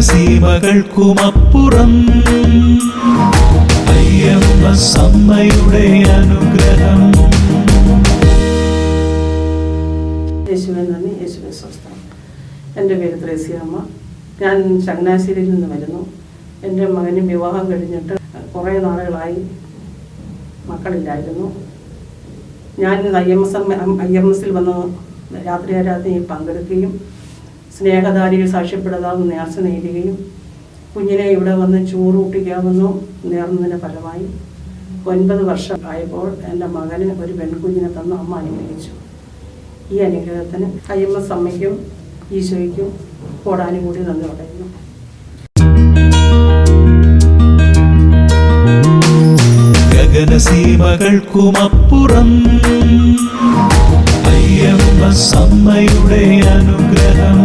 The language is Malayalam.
ഗഗനസീമകൾക്കുമപ്പുറം അയ്യപ്പ സമ്മയുടെ അനുഗ്രഹം എന്റെ പേര് ത്രേസ്യാമ്മ. ഞാൻ ചങ്ങനാശ്ശേരിയിൽ നിന്ന് വരുന്നു. എന്റെ മകന് വിവാഹം കഴിഞ്ഞിട്ട് കുറേ നാളുകളായി മക്കളില്ലായിരുന്നു. ഞാൻ I M S I M എസിൽ വന്ന് രാത്രി ആരാധനയിൽ പങ്കെടുക്കുകയും സ്നേഹധാരിയിൽ സാക്ഷ്യപ്പെടുത്താമെന്ന് നേർച്ച നേടുകയും കുഞ്ഞിനെ ഇവിടെ വന്ന് ചൂറൂട്ടിക്കാമെന്നും നേർന്നതിന് ഫലമായി ഒൻപത് വർഷം ആയപ്പോൾ എന്റെ മകന് ഒരു പെൺകുഞ്ഞിനെ തന്ന്. അമ്മ അനുഗ്രഹിച്ചു. ഈ അനുഗ്രഹത്തിന് കയ്യമ്മ സമ്മയ്ക്കും ഈശോയ്ക്കും കോടാനും കൂടി നന്ദി പറയുന്നു. ഗഗനസീമകൾക്കുമപ്പുറം അയ്യമ്മ സമ്മയുടെ അനുഗ്രഹം